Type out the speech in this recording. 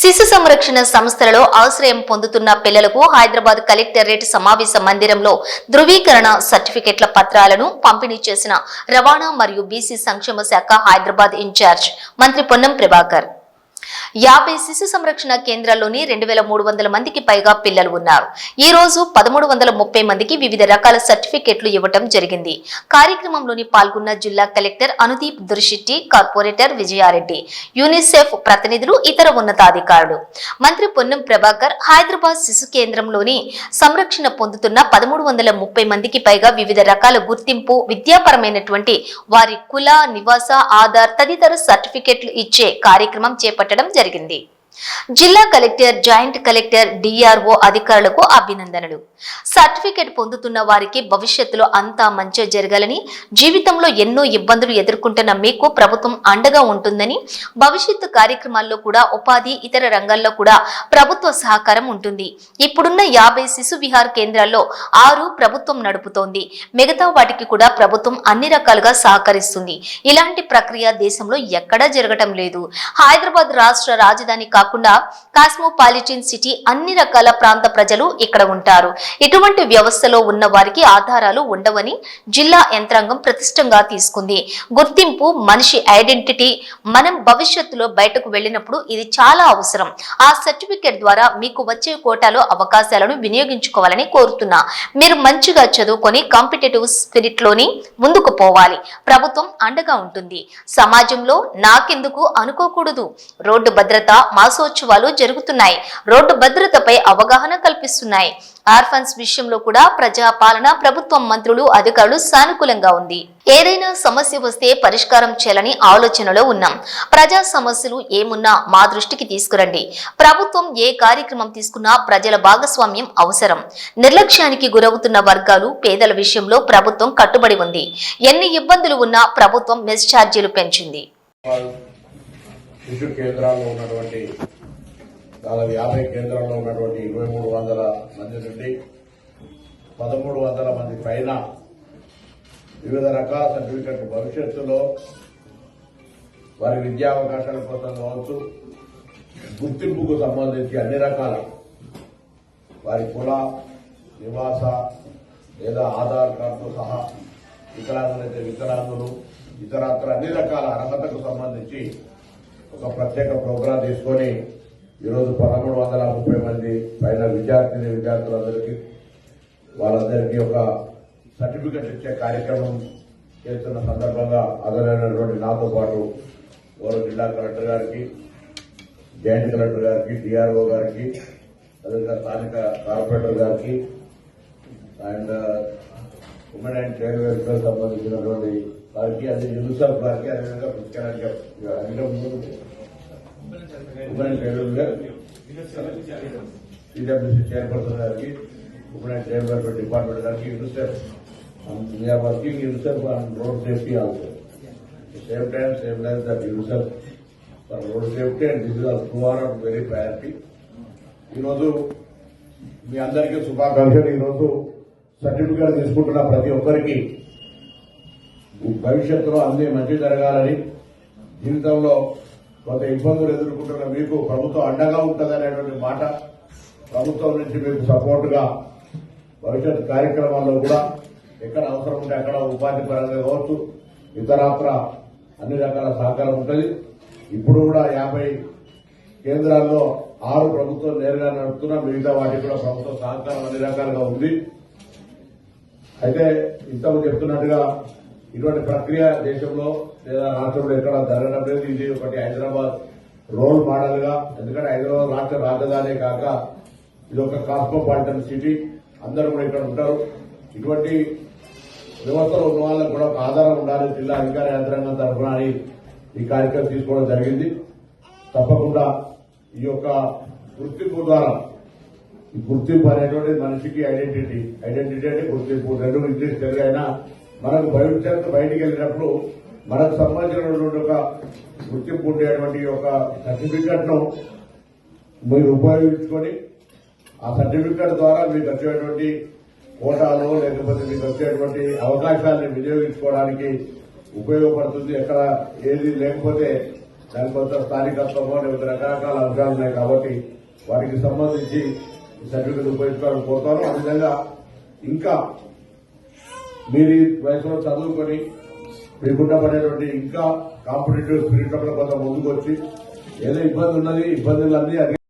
శిశు సంరక్షణ సంస్థలలో ఆశ్రయం పొందుతున్న పిల్లలకు హైదరాబాద్ కలెక్టరేట్ సమావేశ మందిరంలో ధృవీకరణ సర్టిఫికెట్ల పత్రాలను పంపిణీ చేసిన రవాణా మరియు బీసీ సంక్షేమ శాఖ హైదరాబాద్ ఇన్ఛార్జ్ మంత్రి పొన్నం ప్రభాకర్. యాభై శిశు సంరక్షణ కేంద్రాల్లోని రెండు వేల మూడు వందల మందికి పైగా పిల్లలు ఉన్నారు. ఈ రోజు పదమూడు వందల ముప్పై మందికి వివిధ రకాల సర్టిఫికెట్లు ఇవ్వటం జరిగింది. కార్యక్రమంలోని పాల్గొన్న జిల్లా collector Anudeep Durishetty corporator Vijayareddy UNICEF ప్రతినిధులు ఇతర ఉన్నతాధికారులు. మంత్రి పొన్నం ప్రభాకర్ హైదరాబాద్ శిశు కేంద్రంలోని సంరక్షణ పొందుతున్న పదమూడు వందల ముప్పై మందికి పైగా వివిధ రకాల గుర్తింపు విద్యాపరమైనటువంటి వారి కుల నివాస ఆధార్ తదితర సర్టిఫికెట్లు ఇచ్చే కార్యక్రమం చేపట్టడం జరిగింది. జిల్లా కలెక్టర్ జాయింట్ కలెక్టర్ డిఆర్ఓ అధికారులకు అభినందనలు. సర్టిఫికెట్ పొందుతున్న వారికి భవిష్యత్తులో అంతా మంచి జరగాలని జీవితంలో ఎన్నో ఇబ్బందులు ఎదుర్కొంటున్న మీకు ప్రభుత్వం అండగా ఉంటుందని భవిష్యత్తు కార్యక్రమాల్లో కూడా ఉపాధి ఇతర రంగాల్లో కూడా ప్రభుత్వ సహకారం ఉంటుంది. ఇప్పుడున్న యాభై శిశు విహార్ కేంద్రాల్లో ఆరు ప్రభుత్వం నడుపుతోంది. మిగతా వాటికి కూడా ప్రభుత్వం అన్ని రకాలుగా సహకరిస్తుంది. ఇలాంటి ప్రక్రియ దేశంలో ఎక్కడా జరగటం లేదు. హైదరాబాద్ రాష్ట్ర రాజధాని కాకుండా కాస్మోపాలిటన్ సిటీ అన్ని రకాల ప్రాంత ప్రజలు ఇక్కడ ఉంటారు. ఇటువంటి వ్యవస్థలో ఉన్న వారికి ఆధారాలు ఉండవని జిల్లా యంత్రాంగం ప్రతిష్టంగా తీసుకుంది. గుర్తింపు మనిషి ఐడెంటిటీ మనం భవిష్యత్తులో బయటకు వెళ్ళినప్పుడు ఇది చాలా అవసరం. ఆ సర్టిఫికేట్ ద్వారా మీకు వచ్చే కోటాలో అవకాశాలను వినియోగించుకోవాలని కోరుతున్నా. మీరు మంచిగా చదువుకొని కాంపిటేటివ్ స్పిరిట్లోని ముందుకు పోవాలి. ప్రభుత్వం అండగా ఉంటుంది. సమాజంలో నాకెందుకు అనుకోకూడదు. రోడ్డు భద్రత మాసోత్సవాలు జరుగుతున్నాయి. రోడ్డు భద్రతపై అవగాహన కల్పిస్తున్నాయి. ఆర్ఫన్స్ విషయంలో కూడా ప్రజా పాలన ప్రభుత్వం మంత్రులు అధికారులు సానుకూలంగా ఉంది. ఏదైనా సమస్య వస్తే పరిష్కారం చేయాలని ఆలోచనలో ఉన్నాం. ప్రజా సమస్యలు ఏమున్నా మా దృష్టికి తీసుకురండి. ప్రభుత్వం ఏ కార్యక్రమం తీసుకున్నా ప్రజల భాగస్వామ్యం అవసరం. నిర్లక్ష్యానికి గురవుతున్న వర్గాలు పేదల విషయంలో ప్రభుత్వం కట్టుబడి ఉంది. ఎన్ని ఇబ్బందులు ఉన్నా ప్రభుత్వం మెస్ ఛార్జీలు పెంచింది. శిశు కేంద్రాల్లో ఉన్నటువంటి దాదాపు యాభై కేంద్రాల్లో ఉన్నటువంటి ఇరవై మూడు వందల మంది నుండి పదమూడు వందల మంది పైన వివిధ రకాల సర్టిఫికెట్లు భవిష్యత్తులో వారి విద్యా అవకాశాల కోసం కావచ్చు గుర్తింపుకు సంబంధించి అన్ని రకాల వారి కుల నివాస లేదా ఆధార్ కార్డుతో సహా వికలాంగులైతే వికలాంగులు ఇతరత్ర అన్ని రకాల అర్హతకు సంబంధించి ఒక ప్రత్యేక ప్రోగ్రాం తీసుకొని ఈరోజు పదమూడు వందల ముప్పై మంది పైన విద్యార్థిని విద్యార్థులందరికీ వాళ్ళందరికీ ఒక సర్టిఫికెట్ ఇచ్చే కార్యక్రమం చేస్తున్న సందర్భంగా అదనైనటువంటి నాతో పాటు గౌరవ జిల్లా కలెక్టర్ గారికి జాయింట్ కలెక్టర్ గారికి డిఆర్ఓ గారికి అదేవిధంగా స్థానిక కార్పొరేటర్ గారికి and women and child welfare సంబంధించినటువంటి వారికి అది యూనిసెఫ్ గారికి అదేవిధంగా పుష్కరానికి women and child welfare CWC chairperson గారికి women and child welfare department గారికి UNICEF we're working UNICEF on road safety also same time same line that UNICEF for road safety and this is to our very priority ఈరోజు మీ అందరికీ శుభాకాంక్షలు ఈరోజు certificate తీసుకుంటున్న ప్రతి ఒక్కరికి భవిష్యత్తులో అన్ని మంచి జరగాలని జీవితంలో కొంత ఇబ్బందులు ఎదుర్కొంటున్న మీకు ప్రభుత్వం అండగా ఉంటుందనేటువంటి మాట ప్రభుత్వం నుంచి మీకు సపోర్ట్గా భవిష్యత్ కార్యక్రమాల్లో కూడా ఎక్కడ అవసరం ఉంటే అక్కడ ఉపాధి పరంగా కావచ్చు ఇతరాత్ర అన్ని రకాల సహకారం ఉంటుంది. ఇప్పుడు కూడా యాభై కేంద్రాల్లో ఆరు ప్రభుత్వం నేరుగా నడుపుతున్నా మిగతా వాటికి కూడా ప్రభుత్వ సహకారం అన్ని రకాలుగా ఉంది. అయితే ఇంతకు చెప్తున్నట్టుగా ఇటువంటి ప్రక్రియ దేశంలో లేదా రాష్ట్రంలో ఎక్కడ జరగడం లేదు. ఇది ఒకటి హైదరాబాద్ రోల్ మోడల్గా ఎందుకంటే హైదరాబాద్ రాష్ట్ర రాజధాని కాక ఇది ఒక కాస్మోపాలిటన్ సిటీ. అందరూ కూడా ఇక్కడ ఉంటారు. ఇటువంటి వ్యవస్థలో ఉన్న వాళ్ళకు కూడా ఒక ఆధారం ఉండాలి. జిల్లా అధికార యంత్రాంగం తరఫున అని ఈ కార్యక్రమం తీసుకోవడం జరిగింది. తప్పకుండా ఈ యొక్క గుర్తింపు ద్వారా గుర్తింపు అనేటువంటి మనిషికి ఐడెంటిటీ ఐడెంటిటీ అంటే గుర్తింపు. రెండు ఇంగ్లీష్ తెలుగు అయినా మనకు భవిష్యత్తు బయటికి వెళ్ళినప్పుడు మనకు సంబంధించినటువంటి ఒక గుర్తింపు ఉండేటువంటి ఒక సర్టిఫికెట్ను మీరు ఉపయోగించుకొని ఆ సర్టిఫికెట్ ద్వారా మీకు వచ్చేటువంటి కోటాలు లేకపోతే మీకు వచ్చేటువంటి అవకాశాన్ని వినియోగించుకోవడానికి ఉపయోగపడుతుంది. ఎక్కడ ఏది లేకపోతే దాని కొంత స్థానికత్వమో లేకపోతే రకరకాల అంశాలు ఉన్నాయి కాబట్టి వాటికి సంబంధించి సర్టిఫికెట్ ఉపయోగించుకోవాలని పోతాను అదేవిధంగా విధంగా ఇంకా మీరు ఈ వయసులో చదువుకొని మీకున్నపడేటువంటి ఇంకా కాంపిటేటివ్ స్పిరిట్ కొంత ముందుకు వచ్చి ఏదో ఇబ్బంది ఉన్నది ఇబ్బందులన్నీ అధిగ